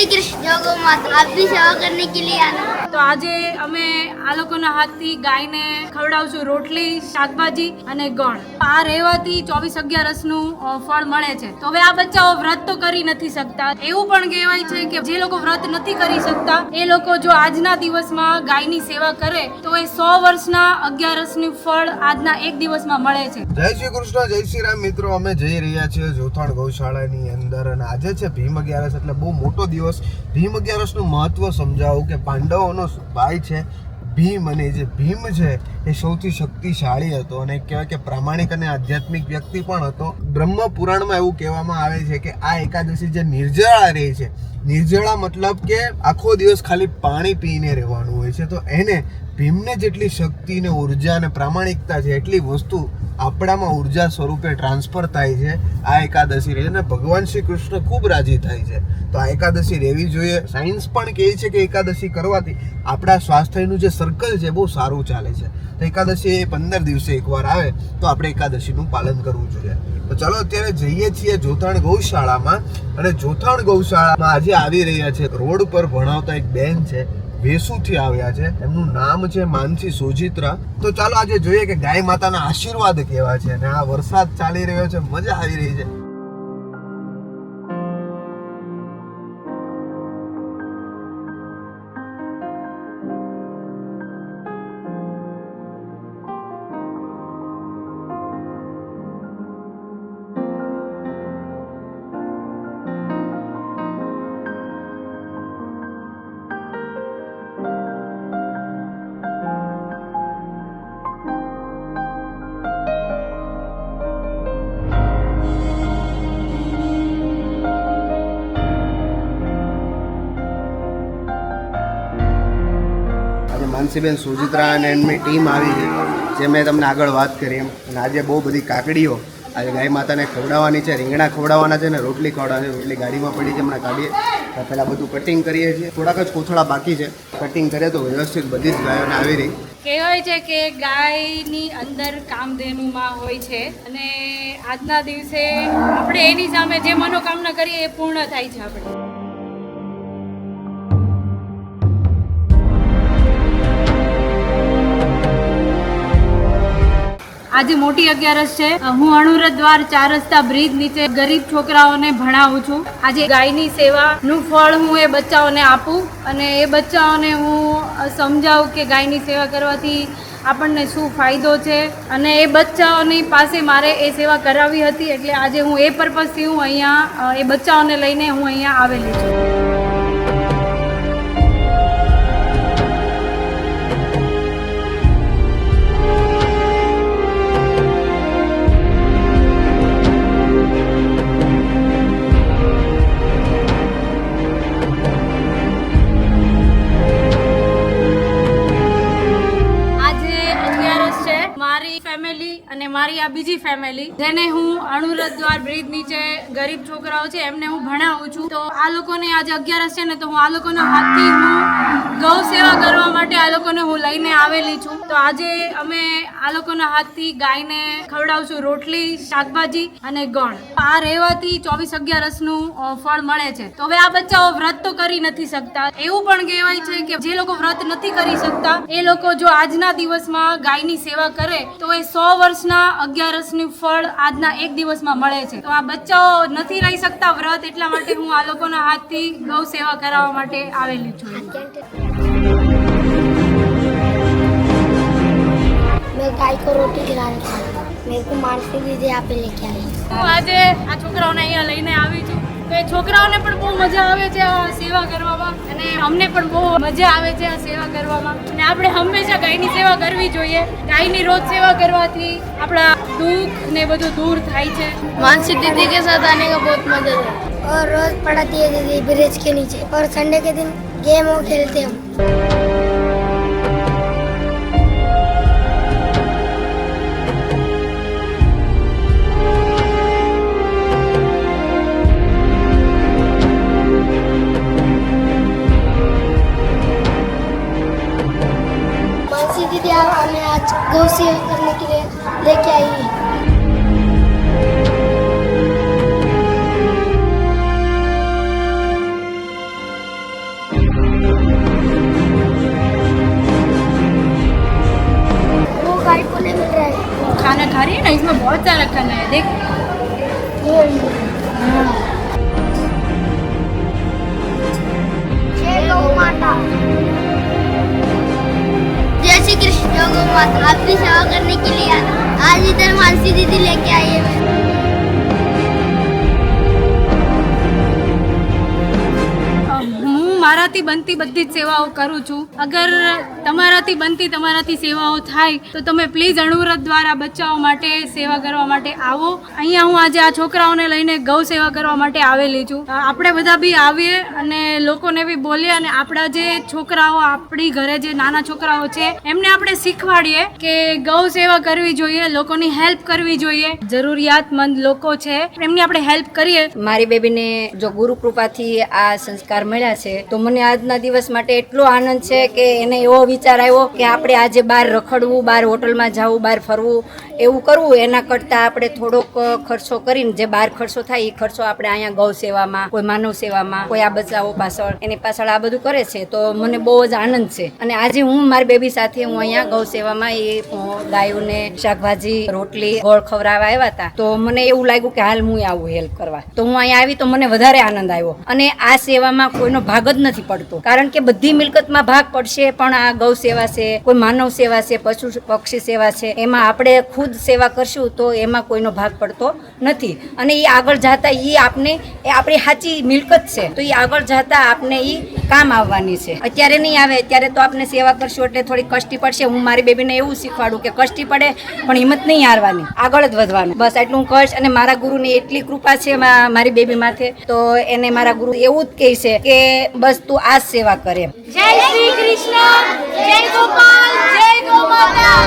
શ્રી કૃષ્ણ ગૌ આપની સેવા કરને કે લિયે આના તો આજે અમે આ લોકોના હાથથી ગાયને ખવડાવશું રોટલી શાકભાજી અને ગણ. આ રહેવાથી ચોવીસ અગિયારસનું ફળ મળે છે. તો હવે આ બચ્ચાઓ વ્રત તો કરી નથી શકતા. એવું પણ કહેવાય છે કે જે લોકો વ્રત નથી કરી શકતા એ લોકો જો આજના દિવસમાં ગાયની સેવા કરે તો એ સો વર્ષના અગિયારસનું ફળ આજના એક દિવસમાં મળે છે. જય શ્રી કૃષ્ણ જય શ્રી રામ મિત્રો અમે જઈ રહ્યા છીએ જોથાણ ગૌશાળાની અંદર અને આજે છે ભીમ અગિયારસ એટલે બહુ મોટો દિવસ ભીમ અગિયારસનું મહત્વ સમજાવું કે પાંડવોનો ભાઈ છે, ભીમ અને જે ભીમ છે, એ સૌથી શક્તિશાળી હતો અને કહેવાય કે પ્રામાણિક અને આધ્યાત્મિક વ્યક્તિ પણ હતો. બ્રહ્મ પુરાણમાં એવું કહેવામાં આવે છે કે આ એકાદશી જે નિર્જળા રહે છે, નિર્જળા મતલબ કે આખો દિવસ ખાલી પાણી પીને રહેવાનું હોય છે. તો એને ભીમને જેટલી શક્તિ ને ઊર્જા અને પ્રામાણિકતા છે, એટલી વસ્તુ આપણામાં ઊર્જા સ્વરૂપે ટ્રાન્સફર થાય છે, આ એકાદશી રહે અને ભગવાન શ્રી કૃષ્ણ ખૂબ રાજી થાય છે. તો આ એકાદશી રહેવી જોઈએ. સાયન્સ પણ કહે છે કે એકાદશી કરવાથી આપણા સ્વાસ્થ્યનું જે સર્કલ છે બહુ સારું ચાલે છે. તો એકાદશી એ પંદર દિવસે એકવાર આવે, તો આપણે એકાદશીનું પાલન કરવું જોઈએ. તો ચાલો અત્યારે જઈએ છીએ જોથાણ ગૌશાળામાં. અને જોથાણ ગૌશાળામાં આજે આવી રહ્યા છે. રોડ પર ભણાવતા એક બેન છે. વેસુથી આવ્યા છે. એમનું નામ છે માનસી સોજિત્રા. તો ચાલો આજે જોઈએ કે ગાય માતાના આશીર્વાદ કેવા છે અને આ વરસાદ ચાલી રહ્યો છે, મજા આવી રહી છે. માનસીબેન સુજિત્રા અને એમની ટીમ આવી છે, જે મેં તમને આગળ વાત કરી એમ. અને આજે બહુ બધી કાકડીઓ, આજે ગાય માતાને ખવડાવવાની છે, રીંગણા ખવડાવવાના છે ને રોટલી ખવડાવવાની રોટલી ગાડીમાં પડી છે, હમણાં કાઢીએ. પહેલાં બધું કટિંગ કરીએ છીએ. થોડાક જ કોથળા બાકી છે. કટિંગ કરીએ તો વ્યવસ્થિત બધી જ ગાયોને આવી રહી. કહેવાય છે કે ગાયની અંદર કામધેનુમાં હોય છે અને આજના દિવસે આપણે એની સામે જે મનોકામના કરીએ એ પૂર્ણ થાય છે આપણે. આજે મોટી અગિયારસ છે. હું અણુરત દ્વાર ચાર રસ્તા બ્રિજ નીચે ગરીબ છોકરાઓને ભણાવું છું. આજે ગાયની સેવાનું ફળ હું એ બચ્ચાઓને આપું અને એ બચ્ચાઓને હું સમજાવું કે ગાયની સેવા કરવાથી આપણને શું ફાયદો છે અને એ બચ્ચાઓની પાસે મારે એ સેવા કરાવી હતી એટલે આજે હું એ પર્પઝથી હું અહીંયા એ બચ્ચાઓને લઈને હું અહીંયા આવેલી છું. મારી આ બીજી ફેમિલી જેને હું અણુરત દ્વાર બ્રિજ નીચે ગરીબ છોકરાઓ છે, એમને હું ભણાવું છું. તો આ લોકોને આજે અગિયારસ છે ને, તો હું આ લોકોના હાથથી હું ગૌ સેવા કરવા માટે આ લોકોને હું લઈને આવેલી છું. તો આજે અમે આ લોકોના હાથથી ગાયને ખવડાવશું રોટલી, શાકભાજી અને ગણ. આ રહેવાથી ચોવીસ અગિયારસનું ફળ મળે છે. તો હવે આ બચ્ચાઓ વ્રત તો કરી નથી શકતા. એવું પણ કહેવાય છે કે જે લોકો વ્રત નથી કરી શકતા, એ લોકો જો આજના દિવસમાં ગાયની સેવા કરે, તો એ સો વર્ષના અગિયારસનું ફળ આજના એક દિવસમાં મળે છે. તો આ બચ્ચાઓ નથી રહી શકતા વ્રત, એટલા માટે હું આ લોકોના હાથથી ગૌ સેવા કરાવવા માટે આવેલી છું. रोटी खिलाने था मेरे को मानसी दीदी यहाँ पे लेके आई હું આજે આ છોકરાઓને અહીંયા લઈને આવી છું તો એ છોકરાઓને પણ બહુ મજા આવે છે આ સેવા કરવામાં અને અમને પણ બહુ મજા આવે છે આ સેવા કરવામાં અને આપણે હંમેશા ગાયની સેવા કરવી જોઈએ ગાયની રોજ સેવા કરવાથી આપણા દુઃખ ને બધું દૂર થાય છે मानसी दीदी के साथ आने का बहुत मजा था और रोज पढ़ाती है दीदी ब्रिज के नीचे और संडे के दिन गेम वो खेलते हम हमें आज गौ सेवा करने के लिए लेके आई आज इधर मानसी दीदी लेके आई है મારાથી બનતી બધી જ સેવાઓ કરું છું. અગર તમારાથી બનતી તમારાથી સેવાઓ થાય, તો તમે પ્લીઝ અણુવ્રત દ્વારા બચ્ચાઓ માટે સેવા કરવા માટે આવો. અહીંયા હું આજે આ છોકરાઓને લઈને ગૌ સેવા કરવા માટે આવેલી છું. આપણે બધા બી આવીએ અને લોકોને બી બોલીએ અને આપણા જે છોકરાઓ, આપણી ઘરે જે નાના છોકરાઓ છે, એમને આપણે શીખવાડીએ કે ગૌ સેવા કરવી જોઈએ, લોકોની હેલ્પ કરવી જોઈએ. જરૂરિયાતમંદ લોકો છે, એમની આપણે હેલ્પ કરીએ. મારી બેબીને જો ગુરુ કૃપાથી આ સંસ્કાર મળ્યા છે, તો મને આજના દિવસ માટે એટલો આનંદ છે કે એને એવો વિચાર આવ્યો કે આપણે આજે બહાર રખડવું, બહાર હોટલમાં જવું, બહાર ફરવું, એવું કરવું, એના કરતાં આપણે થોડોક ખર્ચો કરીને જે બહાર ખર્ચો થાય એ ખર્ચો આપણે અહીંયા ગૌ સેવામાં, કોઈ માનવ સેવામાં, કોઈ આ બચાવો પાછળ એની પાછળ આ બધું કરે છે, તો મને બહુ જ આનંદ છે. અને આજે હું મારી બેબી સાથે હું અહીંયા ગૌ સેવામાં એ ગાયોને શાકભાજી, રોટલી, ગોળ ખવડાવવા આવ્યા હતા, તો મને એવું લાગ્યું કે હાલ હું આવું હેલ્પ કરવા. તો હું અહીંયા આવી તો મને વધારે આનંદ આવ્યો. અને આ સેવામાં કોઈનો ભાગ જ નથી પડતો. કારણ કે બધી મિલકતમાં ભાગ પડશે, પણ આ ગૌ સેવા છે, કોઈ માનવ સેવા છે, પશુ પક્ષી સેવા છે, એમાં આપણે ખુદ સેવા કરશું તો એમાં કોઈનો ભાગ પડતો નથી. અને એ આગળ જતા એ આપને, એ આપણી સાચી મિલકત છે. તો એ આગળ જતા આપને એ કામ આવવાની છે. અત્યારે નહીં આવે, અત્યારે તો આપણે સેવા કરશું એટલે થોડી કષ્ટી પડશે. હું મારી બેબીને એવું શીખવાડું કે કષ્ટી પડે, પણ હિંમત નહીં હારવાની. આગળ જ વધવાનું. બસ એટલું કષ્ટ અને મારા ગુરુની એટલી કૃપા છે મારી બેબી માથે. તો એને મારા ગુરુ એવું જ કહે છે કે, બસ તું આ સેવા કરે. જય શ્રી કૃષ્ણ જય ગોપાલ જય ગો માતા